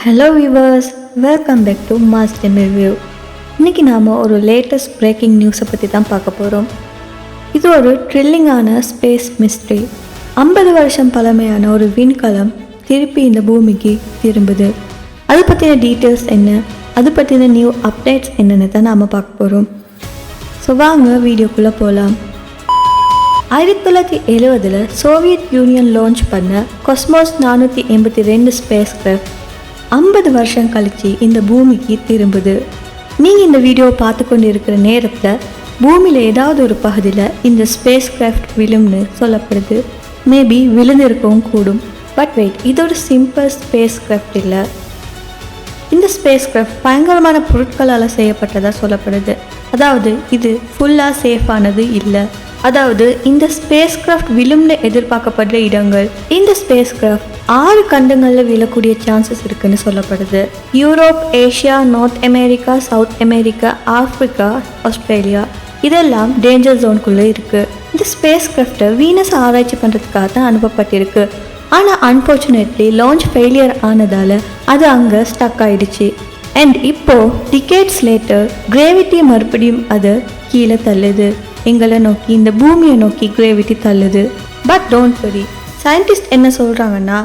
Hello viewers welcome back to mass Tamil view இன்றைக்கி நாம் ஒரு லேட்டஸ்ட் பிரேக்கிங் நியூஸை பற்றி தான் பார்க்க போகிறோம் இது ஒரு ட்ரில்லிங்கான ஸ்பேஸ் மிஸ்ட்ரி ஐம்பது வருஷம் பழமையான ஒரு விண்கலம் திருப்பி இந்த பூமிக்கு திரும்புது. அது பற்றின டீட்டெயில்ஸ் என்ன? அது பற்றின நியூ அப்டேட்ஸ் என்னென்னு தான் நாம் பார்க்க போகிறோம் ஸோ வாங்க வீடியோக்குள்ளே போகலாம் ஆயிரத்தி தொள்ளாயிரத்தி எழுபதில் சோவியத் யூனியன் லான்ச் பண்ண கொஸ்மோஸ் நானூற்றி எண்பத்தி ரெண்டு ஸ்பேஸ் கிராஃப்ட் ஐம்பது வருஷம் கழித்து இந்த பூமிக்கு திரும்புது. நீங்கள் இந்த வீடியோவை பார்த்து கொண்டு இருக்கிற நேரத்தில் பூமியில் ஏதாவது ஒரு பகுதியில் இந்த ஸ்பேஸ் கிராஃப்ட் விழும்னு சொல்லப்படுது. மேபி விழுந்திருக்கவும் கூடும். பட் வெயிட் இது ஒரு சிம்பிள் ஸ்பேஸ் கிராஃப்ட் இல்லை. இந்த ஸ்பேஸ் கிராஃப்ட் பயங்கரமான பொருட்களால் செய்யப்பட்டதாக சொல்லப்படுது. அதாவது இது ஃபுல்லாக சேஃபானது இல்லை. அதாவது இந்த ஸ்பேஸ் கிராஃப்ட் விழும்னு எதிர்பார்க்கப்படுற இடங்கள் இந்த ஸ்பேஸ் கிராஃப்ட் ஆறு கண்டங்களில் விழக்கூடிய சான்சஸ் இருக்குன்னு சொல்லப்படுது. Europe Asia North America South America Africa Australia இதெல்லாம் டேஞ்சர் ஜோனுக்குள்ளே இருக்குது இந்த ஸ்பேஸ் கிராஃப்டை வீனஸ் ஆராய்ச்சி பண்ணுறதுக்காக தான் அனுப்பப்பட்டிருக்கு. ஆனால் அன்ஃபார்ச்சுனேட்லி லான்ச் ஃபெயிலியர் ஆனதால் அது அங்கே ஸ்டக் ஆயிடுச்சு. அண்ட் இப்போ டிகேட்ஸ் லேட்டர் கிரேவிட்டி மறுபடியும் அது கீழே தள்ளுது. எங்களை நோக்கி இந்த பூமியை நோக்கி கிரேவிட்டி தள்ளுது. பட் டோன்ட் வரி சயின்டிஸ்ட் என்ன சொல்கிறாங்கன்னா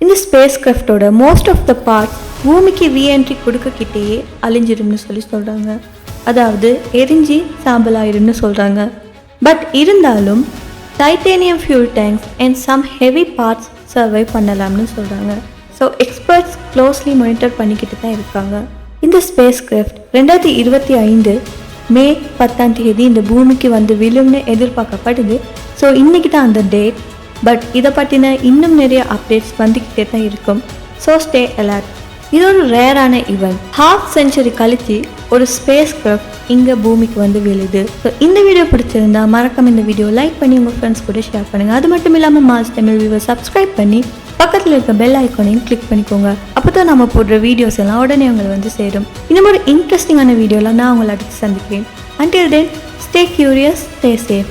இந்த ஸ்பேஸ் கிராஃப்டோட மோஸ்ட் ஆஃப் த பார்ட் பூமிக்கு ரீஎன்ட்ரி கொடுக்கக்கிட்டேயே அழிஞ்சிடும்னு சொல்லி சொல்கிறாங்க அதாவது எரிஞ்சு சாம்பலாயிரும்னு சொல்கிறாங்க பட் இருந்தாலும் titanium fuel tanks and some heavy parts survive பண்ணலாம்னு சொல்கிறாங்க ஸோ எக்ஸ்பர்ட்ஸ் க்ளோஸ்லி மானிட்டர் பண்ணிக்கிட்டு தான் இருக்காங்க. இந்த ஸ்பேஸ் கிராஃப்ட் ரெண்டாயிரத்தி இருபத்தி ஐந்து மே பத்தாம் தேதி இந்த பூமிக்கு வந்து விழும்னு எதிர்பார்க்கப்படுது. ஸோ இன்றைக்கி தான் அந்த டேட் பட் இதை பற்றின இன்னும் நிறைய அப்டேட்ஸ் வந்துக்கிட்டே தான் இருக்கும். ஸோ ஸ்டே அலர்ட் இது ஒரு ரேரான ஈவெண்ட் ஹாஃப் செஞ்சுரி கழித்து ஒரு ஸ்பேஸ் கிராஃப்ட் இங்கே பூமிக்கு வந்து விழுது. ஸோ இந்த வீடியோ பிடிச்சிருந்தா மறக்காம இந்த வீடியோ லைக் பண்ணி உங்கள் ஃப்ரெண்ட்ஸ் கூட ஷேர் பண்ணுங்கள் அது மட்டும் இல்லாமல் மாஸ் தமிழ் வியூவை சப்ஸ்கிரைப் பண்ணி பக்கத்தில் இருக்க பெல் ஐக்கானையும் கிளிக் பண்ணிக்கோங்க. அப்போ தான் நம்ம போடுற வீடியோஸ் எல்லாம் உடனே உங்களை வந்து சேரும். இந்த மாதிரி இன்ட்ரெஸ்டிங்கான வீடியோலாம் நான் உங்களை அடுத்து சந்திக்கிறேன். Until then stay curious stay safe